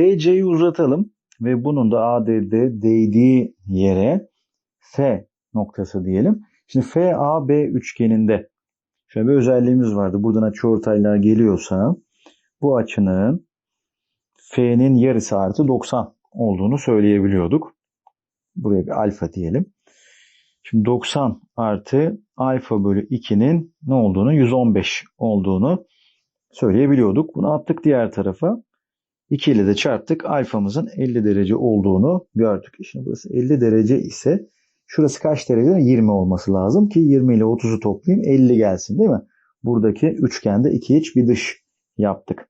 BC'yi uzatalım ve bunun da ADD değdiği yere F noktası diyelim. Şimdi FAB üçgeninde şöyle bir özelliğimiz vardı. Buradan açıortaylar geliyorsa bu açının F'nin yarısı artı 90 olduğunu söyleyebiliyorduk. Buraya bir alfa diyelim. Şimdi 90 artı alfa bölü 2'nin ne olduğunu 115 olduğunu söyleyebiliyorduk. Bunu attık diğer tarafa. 2 ile de çarptık. Alfamızın 50 derece olduğunu gördük. Şimdi burası 50 derece ise şurası kaç derece? 20 olması lazım ki 20 ile 30'u toplayayım 50 gelsin değil mi? Buradaki üçgende iki iç bir dış yaptık.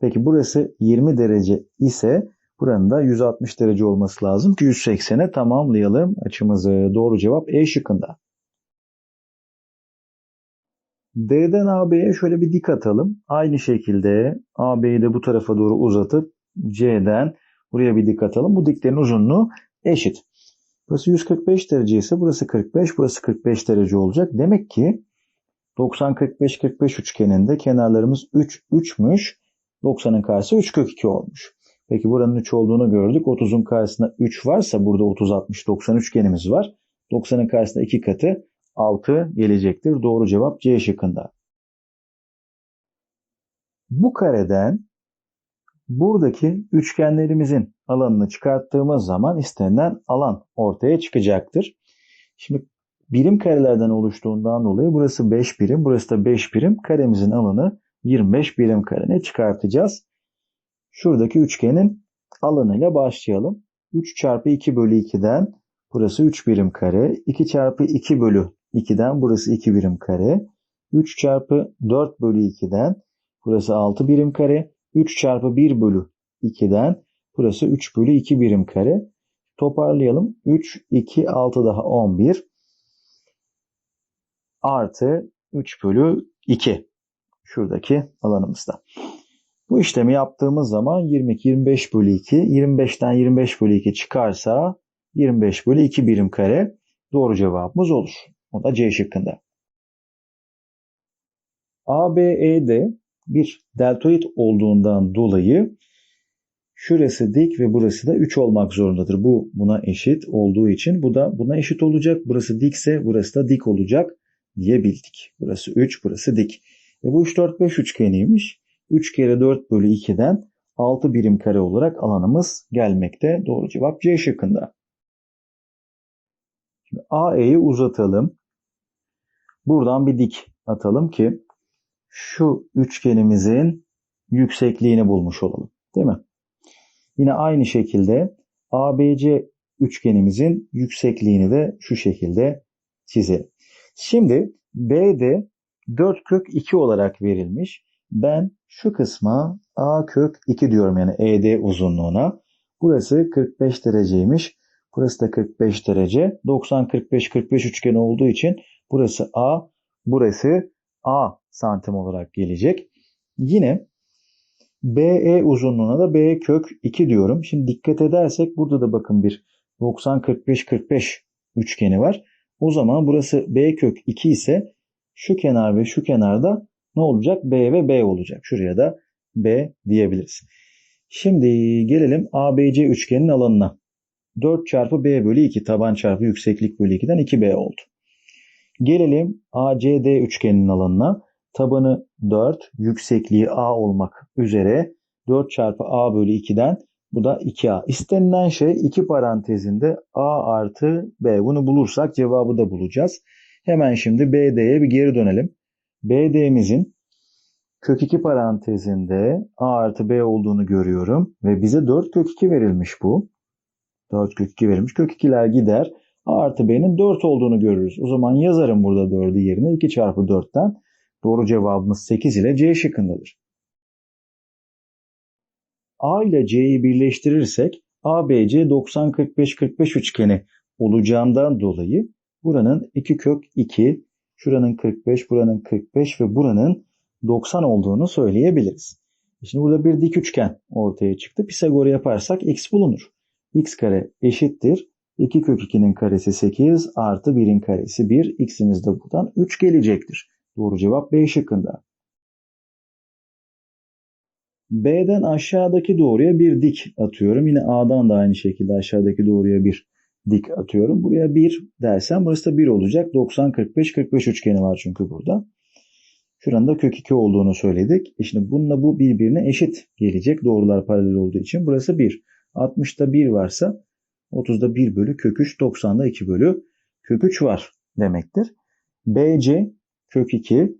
Peki burası 20 derece ise buranın da 160 derece olması lazım ki 180'e tamamlayalım açımızı. Doğru cevap E şıkkında. D'den AB'ye şöyle bir dik atalım. Aynı şekilde AB'yi de bu tarafa doğru uzatıp C'den buraya bir dik atalım. Bu diklerin uzunluğu eşit. Burası 145 derece ise burası 45, burası 45 derece olacak. Demek ki 90-45-45 üçgeninde kenarlarımız 3, 3'müş. 90'ın karşısı 3 kök 2 olmuş. Peki buranın 3 olduğunu gördük. 30'un karşısında 3 varsa burada 30, 60, 90 üçgenimiz var. 90'ın karşısında 2 katı 6 gelecektir. Doğru cevap C şıkkında. Bu kareden buradaki üçgenlerimizin alanını çıkarttığımız zaman istenilen alan ortaya çıkacaktır. Şimdi birim karelerden oluştuğundan dolayı burası 5 birim, burası da 5 birim. Karemizin alanı 25 birim karene çıkartacağız. Şuradaki üçgenin alanıyla başlayalım. 3 çarpı 2 bölü 2'den burası 3 birim kare. 2 çarpı 2 bölü 2'den burası 2 birim kare. 3 çarpı 4 bölü 2'den burası 6 birim kare. 3 çarpı 1 bölü 2'den burası 3 bölü 2 birim kare. Toparlayalım. 3, 2, 6 daha 11 artı 3 bölü 2 şuradaki alanımızda. Bu işlemi yaptığımız zaman 22, 25 bölü 2, 25'ten 25 bölü 2 çıkarsa 25 bölü 2 birim kare doğru cevabımız olur. O da C şıkkında. ABE'de bir deltoid olduğundan dolayı şurası dik ve burası da 3 olmak zorundadır. Bu buna eşit olduğu için bu da buna eşit olacak. Burası dikse burası da dik olacak diyebildik. Burası 3, burası dik. E bu 3, 4, 5 üçgeniymiş. 3 kere 4 bölü 2'den 6 birim kare olarak alanımız gelmekte. Doğru cevap C şıkkında. AE'yi uzatalım. Buradan bir dik atalım ki şu üçgenimizin yüksekliğini bulmuş olalım. Değil mi? Yine aynı şekilde ABC üçgenimizin yüksekliğini de şu şekilde çizelim. Şimdi BD 4 kök 2 olarak verilmiş. Ben şu kısma A kök 2 diyorum yani ED uzunluğuna. Burası 45 dereceymiş. Burası da 45 derece. 90 45 45 üçgen olduğu için burası A, burası A santim olarak gelecek. Yine BE uzunluğuna da B kök 2 diyorum. Şimdi dikkat edersek burada da bakın bir 90 45 45 üçgeni var. O zaman burası B kök 2 ise şu kenar ve şu kenarda ne olacak? B ve B olacak. Şuraya da B diyebiliriz. Şimdi gelelim ABC üçgenin alanına. 4 çarpı B bölü 2 taban çarpı yükseklik bölü 2'den 2B oldu. Gelelim ACD üçgeninin alanına. Tabanı 4, yüksekliği A olmak üzere 4 çarpı A bölü 2'den bu da 2A. İstenilen şey iki parantezinde A artı B. Bunu bulursak cevabı da bulacağız. Hemen şimdi BD'ye bir geri dönelim. BD'mizin kök 2 parantezinde A artı B olduğunu görüyorum. Ve bize 4 kök 2 verilmiş bu. 4 kök 2 verilmiş. Kök 2'ler gider. A artı B'nin 4 olduğunu görürüz. O zaman yazarım burada 4'ü yerine 2 çarpı 4'ten. Doğru cevabımız 8 ile C şıkkındadır. A ile C'yi birleştirirsek ABC 90-45-45 üçgeni olacağından dolayı buranın 2 kök 2, şuranın 45, buranın 45 ve buranın 90 olduğunu söyleyebiliriz. Şimdi burada bir dik üçgen ortaya çıktı. Pisagor yaparsak x bulunur. x kare eşittir. 2 kök 2'nin karesi 8 artı 1'in karesi 1. x'imiz de buradan 3 gelecektir. Doğru cevap B şıkkında. B'den aşağıdaki doğruya bir dik atıyorum. Yine A'dan da aynı şekilde aşağıdaki doğruya bir dik atıyorum. Buraya 1 dersem burası da 1 olacak. 90, 45, 45 üçgeni var çünkü burada. Şuranın da kök 2 olduğunu söyledik. E şimdi bununla bu birbirine eşit gelecek. Doğrular paralel olduğu için. Burası 1. 60'da 1 varsa 30'da 1 bölü kök 3, 90'da 2 bölü kök 3 var demektir. BC kök 2,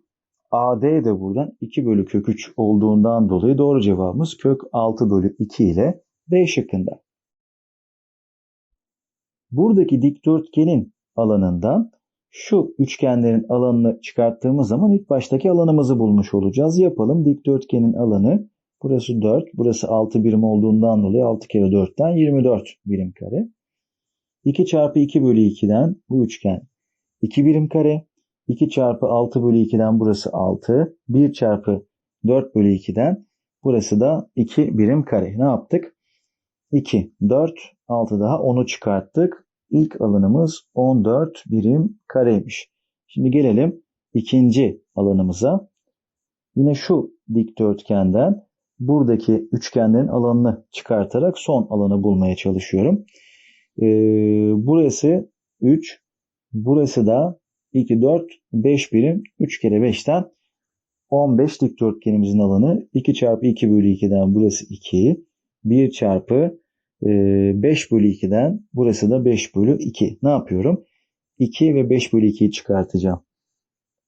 AD de buradan 2 bölü kök 3 olduğundan dolayı doğru cevabımız kök 6 bölü 2 ile B şıkkında. Buradaki dikdörtgenin alanından şu üçgenlerin alanını çıkarttığımız zaman ilk baştaki alanımızı bulmuş olacağız. Yapalım. Dikdörtgenin alanı burası 4, burası 6 birim olduğundan dolayı 6 kere 4'ten 24 birim kare. 2 çarpı 2 bölü 2'den bu üçgen 2 birim kare. 2 çarpı 6 bölü 2'den burası 6. 1 çarpı 4 bölü 2'den burası da 2 birim kare. Ne yaptık? 2, 4, 6 daha 10'u çıkarttık. İlk alanımız 14 birim kareymiş. Şimdi gelelim ikinci alanımıza. Yine şu dikdörtgenden buradaki üçgenlerin alanını çıkartarak son alanı bulmaya çalışıyorum. Ee, burası 3, burası da 2, 4, 5 birim. 3 kere 5'ten 15 dikdörtgenimizin alanı 2 çarpı 2 bölü 2'den burası 2. 1 çarpı 5 bölü 2'den burası da 5 bölü 2. Ne yapıyorum? 2 ve 5 bölü 2'yi çıkartacağım.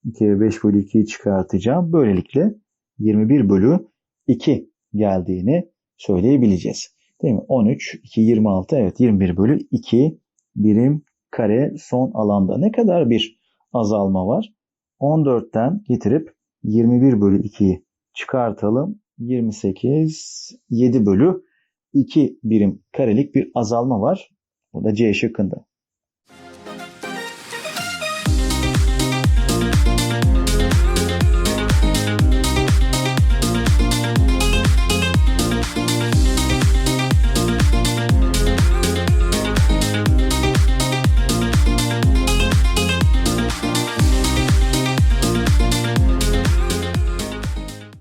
2 ve 5 bölü 2'yi çıkartacağım. Böylelikle 21 bölü 2 geldiğini söyleyebileceğiz. Değil mi? 13, 2, 26. Evet 21 bölü 2 birim kare son alanda. Ne kadar bir azalma var? 14'ten getirip 21 bölü 2'yi çıkartalım. 28, 7 bölü 2 birim karelik bir azalma var. Bu da C şıkkında.